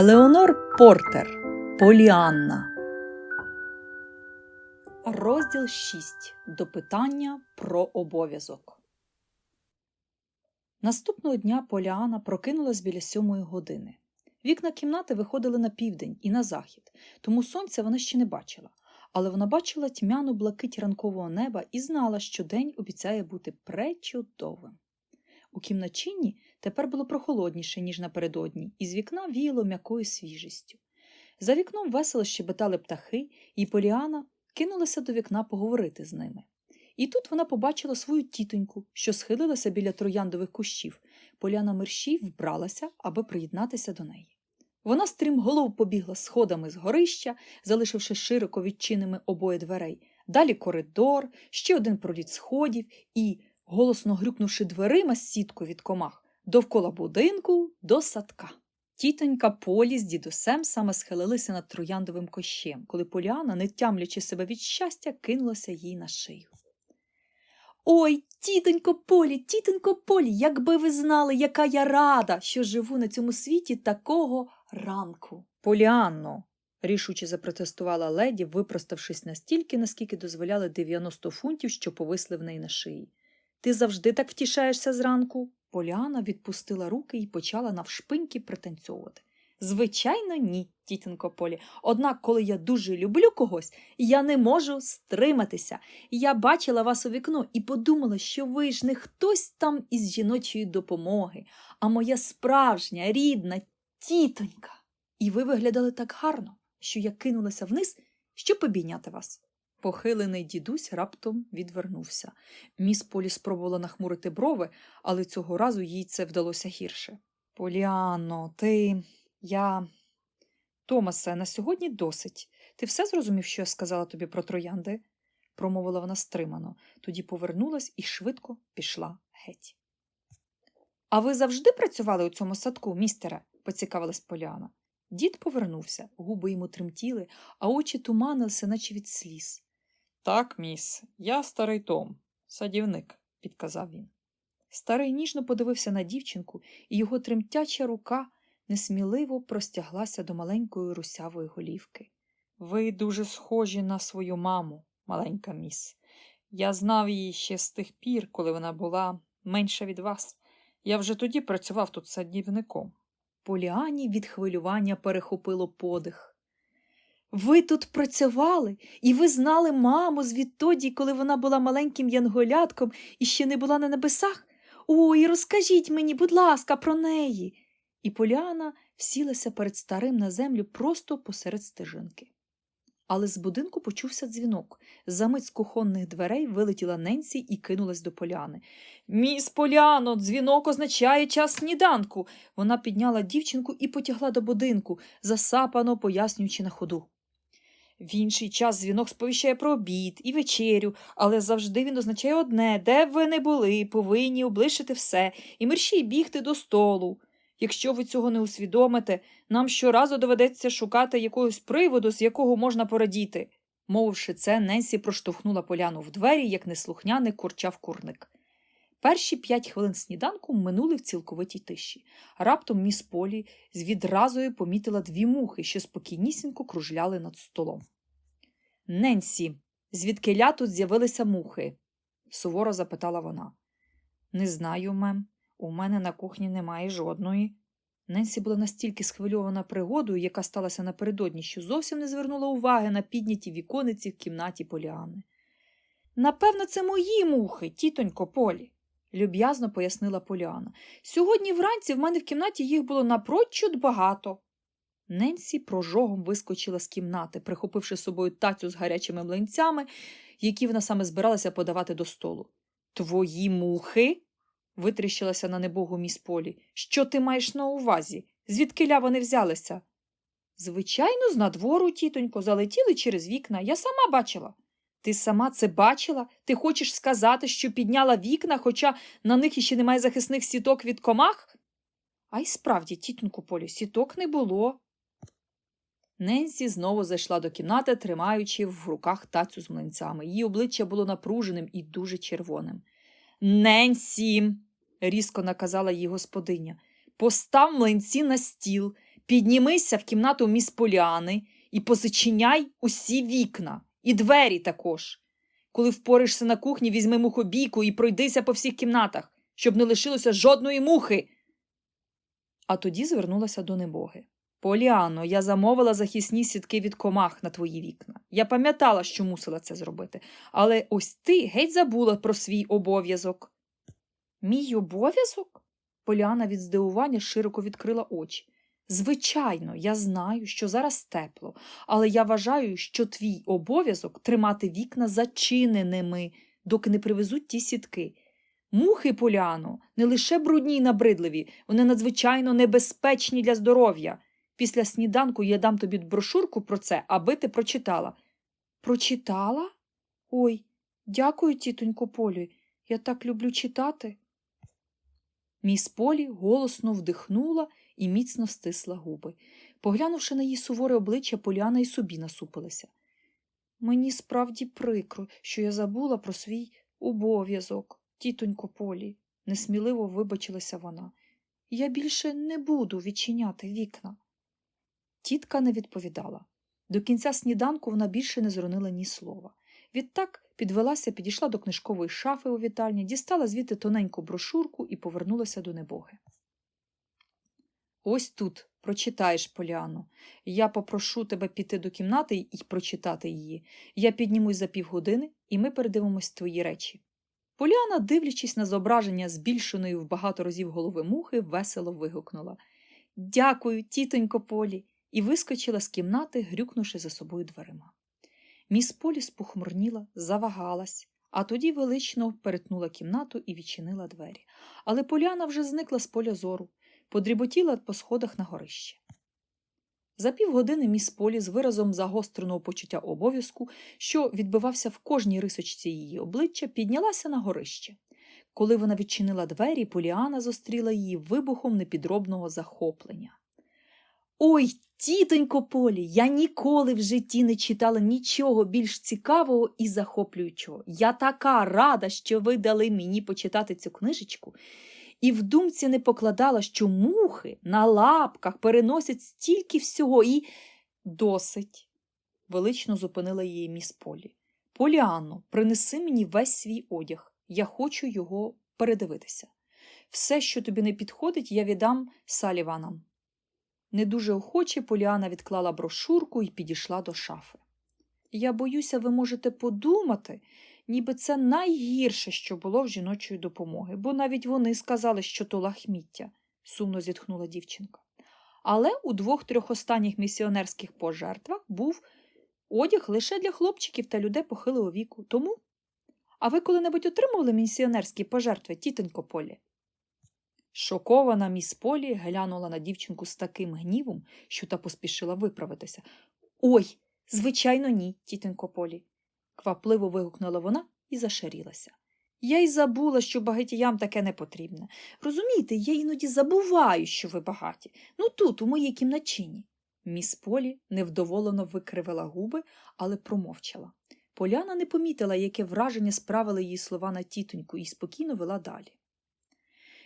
Елеонор Портер Поліанна. Розділ 6. Допитання про обов'язок. Наступного дня Поліана прокинулась біля сьомої години. Вікна кімнати виходили на південь і на захід, тому сонця вона ще не бачила. Але вона бачила тьмяну блакить ранкового неба і знала, що день обіцяє бути пречудовим. У кімначині тепер було прохолодніше, ніж напередодні, і з вікна віяло м'якою свіжістю. За вікном весело щебетали птахи, і Поліана кинулася до вікна поговорити з ними. І тут вона побачила свою тітоньку, що схилилася біля трояндових кущів. Поляна мерщій вбралася, аби приєднатися до неї. Вона стрімголов побігла сходами з горища, залишивши широко відчиненими обоє дверей. Далі коридор, ще один проліт сходів і, голосно грюкнувши дверима з сіткою від комах, довкола будинку до садка. Тітонька Полі з дідусем саме схилилися над трояндовим кощем, коли Поліана, не тямлячи себе від щастя, кинулася їй на шию. Ой, тітонько Полі, тітонько Полі, якби ви знали, яка я рада, що живу на цьому світі такого ранку. Поліанно, рішуче запротестувала леді, випроставшись настільки, наскільки дозволяли 90 фунтів, що повисли в неї на шиї. Ти завжди так втішаєшся зранку? Поліана відпустила руки і почала навшпиньки пританцьовувати. Звичайно, ні, тітонько Полі. Однак, коли я дуже люблю когось, я не можу стриматися. Я бачила вас у вікно і подумала, що ви ж не хтось там із жіночої допомоги, а моя справжня, рідна тітонька. І ви виглядали так гарно, що я кинулася вниз, щоб обійняти вас. Похилений дідусь раптом відвернувся. Міс Полі спробувала нахмурити брови, але цього разу їй це вдалося гірше. Поліано, ти. я. Томасе, на сьогодні досить. Ти все зрозумів, що я сказала тобі про троянди? промовила вона стримано, тоді повернулась і швидко пішла геть. А ви завжди працювали у цьому садку, містере? поцікавилась Поліана. Дід повернувся, губи йому тремтіли, а очі туманилися, наче від сліз. Так, міс, я старий Том, садівник, підказав він. Старий ніжно подивився на дівчинку, і його тремтяча рука несміливо простяглася до маленької русявої голівки. Ви дуже схожі на свою маму, маленька міс. Я знав її ще з тих пір, коли вона була менша від вас. Я вже тоді працював тут садівником. Поліані від хвилювання перехопило подих. Ви тут працювали, і ви знали маму звідтоді, коли вона була маленьким янголятком і ще не була на небесах? Ой, розкажіть мені, будь ласка, про неї. І Поліана всілася перед старим на землю просто посеред стежинки. Але з будинку почувся дзвінок. Замить з кухонних дверей вилетіла Ненсі і кинулась до Поляни. Міс Поляно, дзвінок означає час сніданку. Вона підняла дівчинку і потягла до будинку, засапано пояснюючи на ходу. В інший час дзвінок сповіщає про обід і вечерю, але завжди він означає одне де б ви не були, повинні облишити все і мерщій бігти до столу. Якщо ви цього не усвідомите, нам щоразу доведеться шукати якогось приводу, з якого можна порадіти. Мовивши це, Ненсі проштовхнула поляну в двері, як неслухняний курчав курник. Перші п'ять хвилин сніданку минули в цілковитій тиші. Раптом міс Полі з відразою помітила дві мухи, що спокійнісінько кружляли над столом. Ненсі, звідкиля тут з'явилися мухи? суворо запитала вона. Не знаю, мем. У мене на кухні немає жодної. Ненсі була настільки схвильована пригодою, яка сталася напередодні, що зовсім не звернула уваги на підняті вікониці в кімнаті Поліани. Напевно, це мої мухи, тітонько Полі, люб'язно пояснила Поліана. Сьогодні вранці в мене в кімнаті їх було напрочуд багато. Ненсі прожогом вискочила з кімнати, прихопивши з собою тацю з гарячими млинцями, які вона саме збиралася подавати до столу. Твої мухи? витріщилася на небогу міс Полі. Що ти маєш на увазі? Звідкиля вони взялися? Звичайно, з надвору, тітонько, залетіли через вікна. Я сама бачила. Ти сама це бачила? Ти хочеш сказати, що підняла вікна, хоча на них іще немає захисних сіток від комах? А й справді, тітонько Полі, сіток не було. Ненсі знову зайшла до кімнати, тримаючи в руках тацю з млинцями. Її обличчя було напруженим і дуже червоним. Ненсі, різко наказала їй господиня, постав млинці на стіл, Піднімися в кімнату міс Поліани і позачиняй усі вікна, і двері також. Коли впоришся на кухні, візьми мухобійку і пройдися по всіх кімнатах, щоб не лишилося жодної мухи. А тоді звернулася до небоги. Поліано, я замовила захисні сітки від комах на твої вікна. Я пам'ятала, що мусила це зробити, але ось ти геть забула про свій обов'язок. Мій обов'язок? Поліана від здивування широко відкрила очі. Звичайно, я знаю, що зараз тепло, але я вважаю, що твій обов'язок тримати вікна зачиненими, доки не привезуть ті сітки. Мухи, Поліано, не лише брудні й набридливі, вони надзвичайно небезпечні для здоров'я. Після сніданку я дам тобі брошурку про це, аби ти прочитала. Прочитала? Ой, дякую, тітонько Полі. Я так люблю читати. Міс Полі голосно вдихнула і міцно стисла губи. Поглянувши на її суворе обличчя, Поліана й собі насупилася. Мені справді прикро, що я забула про свій обов'язок, тітонько Полі, несміливо вибачилася вона. Я більше не буду відчиняти вікна. Тітка не відповідала. До кінця сніданку вона більше не зронила ні слова. Відтак підвелася, підійшла до книжкової шафи у вітальні, дістала звідти тоненьку брошурку і повернулася до небоги. Ось тут прочитаєш, Поліано. Я попрошу тебе піти до кімнати і прочитати її. Я піднімусь за півгодини, і ми передивимось твої речі. Поліана, дивлячись на зображення збільшеної в багато разів голови мухи, весело вигукнула Дякую, тітонько Полі, і вискочила з кімнати, грюкнувши за собою дверима. Міс Полі спохмурніла, завагалась, а тоді велично перетнула кімнату і відчинила двері. Але Поляна вже зникла з поля зору, подріботіла по сходах на горище. За півгодини міс Полі з виразом загостреного почуття обов'язку, що відбивався в кожній рисочці її обличчя, піднялася на горище. Коли вона відчинила двері, Поліана зустріла її вибухом непідробного захоплення. Ой, тітонько Полі, я ніколи в житті не читала нічого більш цікавого і захоплюючого. Я така рада, що ви дали мені почитати цю книжечку, і в думці не покладала, що мухи на лапках переносять стільки всього і досить. Велично зупинила її міс Полі. Поліанно, принеси мені весь свій одяг. Я хочу його передивитися. Все, що тобі не підходить, я віддам Саліванам. Не дуже охоче Поліана відклала брошурку і підійшла до шафи. Я боюся, ви можете подумати, ніби це найгірше, що було в жіночої допомоги, бо навіть вони сказали, що то лахміття, сумно зітхнула дівчинка. Але у двох-трьох останніх місіонерських пожертвах був одяг лише для хлопчиків та людей похилого віку. Тому. А ви коли-небудь отримували місіонерські пожертви, тітонько Полі? Шокована міс Полі глянула на дівчинку з таким гнівом, що та поспішила виправитися. Ой, звичайно, ні, тітонько Полі, квапливо вигукнула вона і зашарілася. Я й забула, що багатіям таке не потрібне. Розумієте, я іноді забуваю, що ви багаті. Ну тут, у моїй кімнатчині. Міс Полі невдоволено викривила губи, але промовчала. Поляна не помітила, яке враження справили її слова на тітоньку, і спокійно вела далі.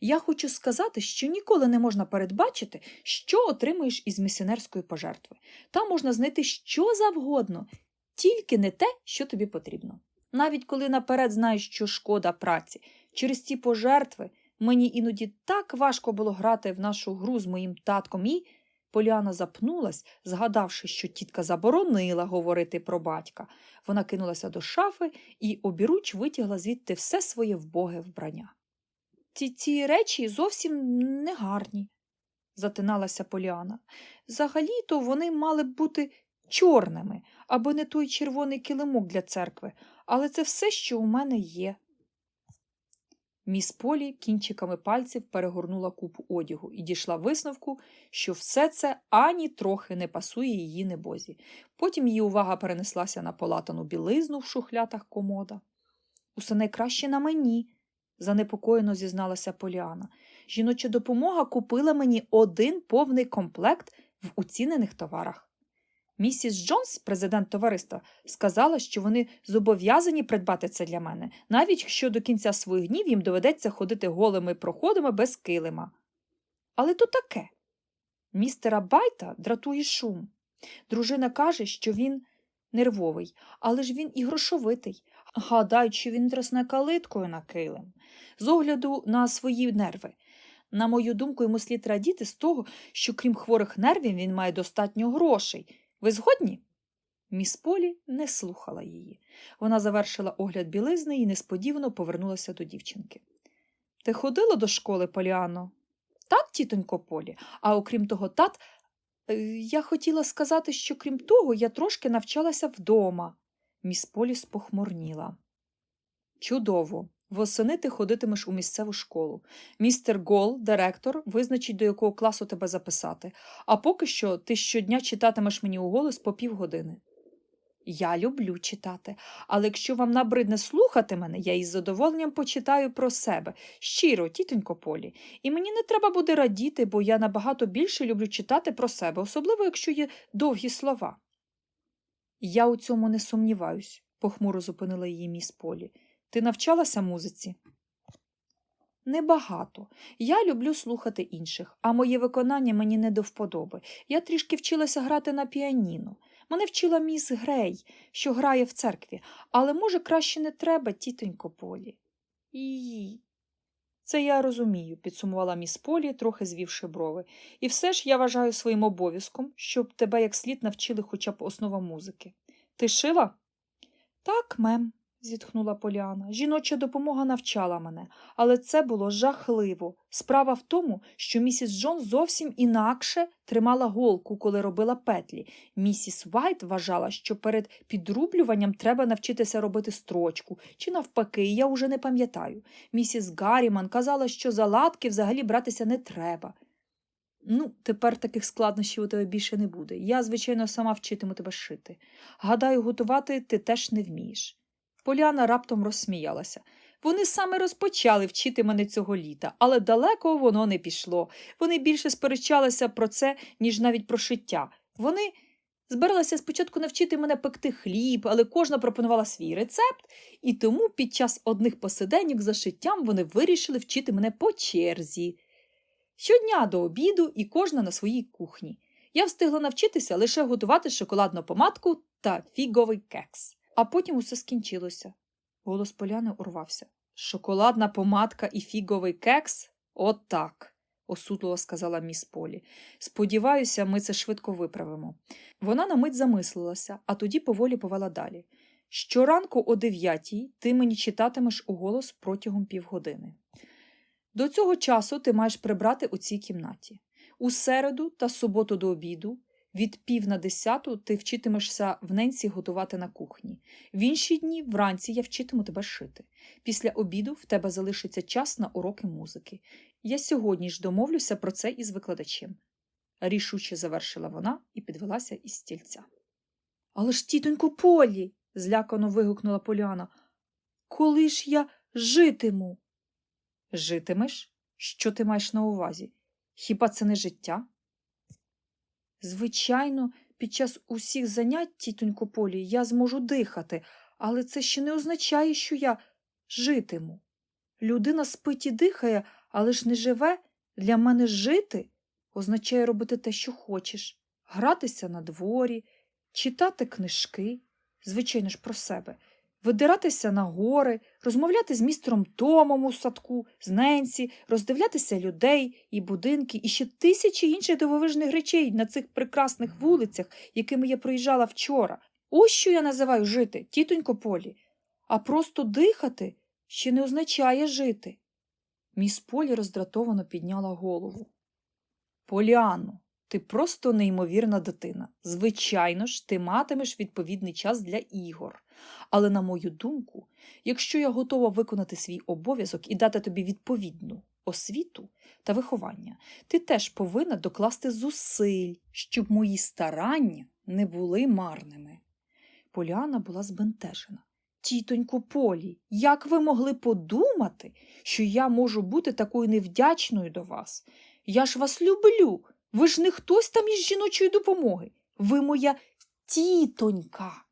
Я хочу сказати, що ніколи не можна передбачити, що отримуєш із місіонерської пожертви. Там можна знайти що завгодно, тільки не те, що тобі потрібно. Навіть коли наперед знаєш, що шкода праці, через ці пожертви мені іноді так важко було грати в нашу гру з моїм татком, і Поліана запнулась, згадавши, що тітка заборонила говорити про батька. Вона кинулася до шафи і обіруч витягла звідти все своє вбоге вбрання. Ці, ці речі зовсім не гарні, затиналася Поліана. Взагалі-то вони мали б бути чорними, або не той червоний килимок для церкви, але це все, що у мене є. Міс Полі кінчиками пальців перегорнула купу одягу і дійшла висновку, що все це ані трохи не пасує її небозі. Потім її увага перенеслася на полатану білизну в шухлятах комода. Усе найкраще на мені, занепокоєно зізналася Поліана. Жіноча допомога купила мені один повний комплект в уцінених товарах. Місіс Джонс, президент товариства, сказала, що вони зобов'язані придбати це для мене, навіть якщо до кінця своїх днів їм доведеться ходити голими проходами без килима. Але то таке. Містера Байта дратує шум. Дружина каже, що він нервовий, але ж він і грошовитий. Гадають, що він трасне калиткою на килим. З огляду на свої нерви. На мою думку, йому слід радіти з того, що крім хворих нервів він має достатньо грошей. Ви згодні? Міс Полі не слухала її. Вона завершила огляд білизни і несподівано повернулася до дівчинки. Ти ходила до школи, Поліано? Так, тітонько Полі. А окрім того, тат, е, я хотіла сказати, що крім того, я трошки навчалася вдома. Міс Полі спохмурніла. Чудово. Восени ти ходитимеш у місцеву школу. Містер Гол, директор, визначить, до якого класу тебе записати. А поки що ти щодня читатимеш мені у голос по півгодини. Я люблю читати, але якщо вам набридне слухати мене, я із задоволенням почитаю про себе. Щиро, тітонько Полі. І мені не треба буде радіти, бо я набагато більше люблю читати про себе, особливо якщо є довгі слова. Я у цьому не сумніваюсь, похмуро зупинила її міс Полі. Ти навчалася музиці? Небагато. Я люблю слухати інших, а моє виконання мені не до вподоби. Я трішки вчилася грати на піаніно. Мене вчила міс Грей, що грає в церкві, але, може, краще не треба, тітонько Полі. І. Це я розумію, підсумувала міс Полі, трохи звівши брови. І все ж я вважаю своїм обов'язком, щоб тебе як слід навчили хоча б основа музики. Ти шила? Так, мем, зітхнула Поліана. Жіноча допомога навчала мене, але це було жахливо. Справа в тому, що місіс Джон зовсім інакше тримала голку, коли робила петлі. Місіс Вайт вважала, що перед підрублюванням треба навчитися робити строчку, чи навпаки, я уже не пам'ятаю. Місіс Гарріман казала, що за латки взагалі братися не треба. Ну, тепер таких складнощів у тебе більше не буде. Я, звичайно, сама вчитиму тебе шити. Гадаю, готувати ти теж не вмієш. Поляна раптом розсміялася. Вони саме розпочали вчити мене цього літа, але далеко воно не пішло. Вони більше сперечалися про це, ніж навіть про шиття. Вони збиралися спочатку навчити мене пекти хліб, але кожна пропонувала свій рецепт, і тому під час одних посиденьок за шиттям вони вирішили вчити мене по черзі. Щодня до обіду і кожна на своїй кухні. Я встигла навчитися лише готувати шоколадну помадку та фіговий кекс. А потім усе скінчилося. Голос поляни урвався. Шоколадна помадка і фіговий кекс? От так, осудливо сказала міс Полі. Сподіваюся, ми це швидко виправимо. Вона на мить замислилася, а тоді поволі повела далі. Щоранку о дев'ятій ти мені читатимеш уголос протягом півгодини. До цього часу ти маєш прибрати у цій кімнаті. У середу та суботу до обіду від пів на десяту ти вчитимешся в ненці готувати на кухні. В інші дні вранці я вчитиму тебе шити. Після обіду в тебе залишиться час на уроки музики. Я сьогодні ж домовлюся про це із викладачем. Рішуче завершила вона і підвелася із стільця. Але ж, тітонько Полі, злякано вигукнула Поляна. Коли ж я житиму? Житимеш? Що ти маєш на увазі? Хіба це не життя? Звичайно, під час усіх занять, тітонько Полі, я зможу дихати, але це ще не означає, що я житиму. Людина спить і дихає, але ж не живе. Для мене жити означає робити те, що хочеш, гратися на дворі, читати книжки, звичайно ж про себе, видиратися на гори, розмовляти з містером Томом у садку, з Ненсі, роздивлятися людей і будинки, і ще тисячі інших дивовижних речей на цих прекрасних вулицях, якими я проїжджала вчора. Ось що я називаю жити, тітонько Полі. А просто дихати ще не означає жити. Міс Полі роздратовано підняла голову. Поліанно, ти просто неймовірна дитина. Звичайно ж, ти матимеш відповідний час для ігор. Але, на мою думку, якщо я готова виконати свій обов'язок і дати тобі відповідну освіту та виховання, ти теж повинна докласти зусиль, щоб мої старання не були марними. Поліана була збентежена. Тітонько Полі, як ви могли подумати, що я можу бути такою невдячною до вас? Я ж вас люблю. Ви ж не хтось там із жіночої допомоги. Ви моя тітонька.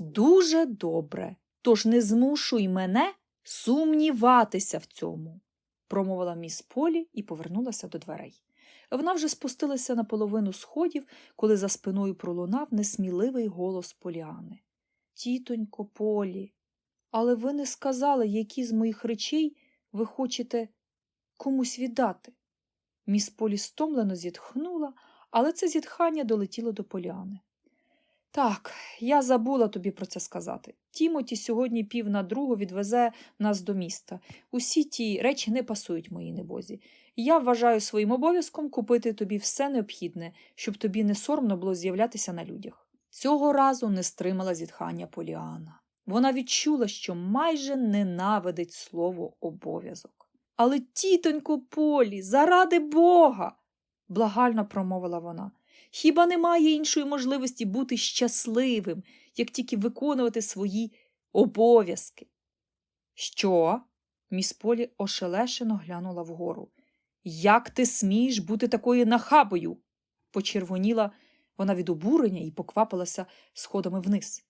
Дуже добре. Тож не змушуй мене сумніватися в цьому, промовила міс Полі і повернулася до дверей. Вона вже спустилася на половину сходів, коли за спиною пролунав несміливий голос Поліани. Тітонько Полі, але ви не сказали, які з моїх речей ви хочете комусь віддати. Міс Полі стомлено зітхнула, але це зітхання долетіло до Поліани. Так, я забула тобі про це сказати. Тімоті сьогодні пів на другу відвезе нас до міста. Усі ті речі не пасують моїй небозі. Я вважаю своїм обов'язком купити тобі все необхідне, щоб тобі не соромно було з'являтися на людях. Цього разу не стримала зітхання Поліана. Вона відчула, що майже ненавидить слово обов'язок. Але, тітонько Полі, заради Бога, благально промовила вона. Хіба немає іншої можливості бути щасливим, як тільки виконувати свої обов'язки? Що? Міс Полі ошелешено глянула вгору. Як ти смієш бути такою нахабою? почервоніла вона від обурення і поквапилася сходами вниз.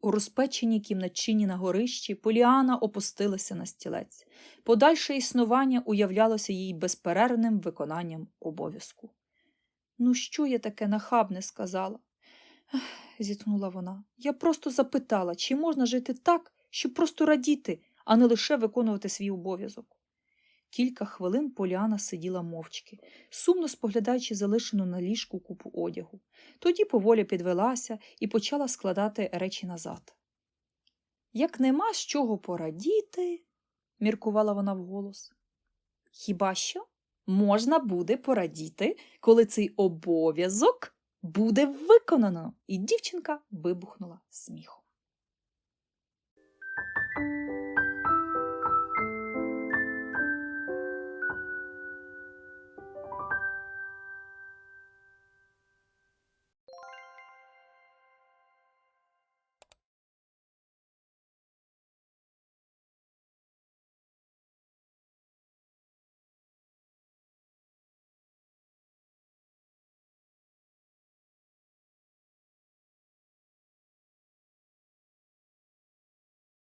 У розпеченій кімнатчині на горищі Поліана опустилася на стілець. Подальше існування уявлялося їй безперервним виконанням обов'язку. Ну, що я таке нахабне сказала? Зітхнула вона. Я просто запитала, чи можна жити так, щоб просто радіти, а не лише виконувати свій обов'язок. Кілька хвилин Поліана сиділа мовчки, сумно споглядаючи залишену на ліжку купу одягу. Тоді поволі підвелася і почала складати речі назад. Як нема з чого порадіти, міркувала вона вголос. Хіба що можна буде порадіти, коли цей обов'язок буде виконано? І дівчинка вибухнула сміхом.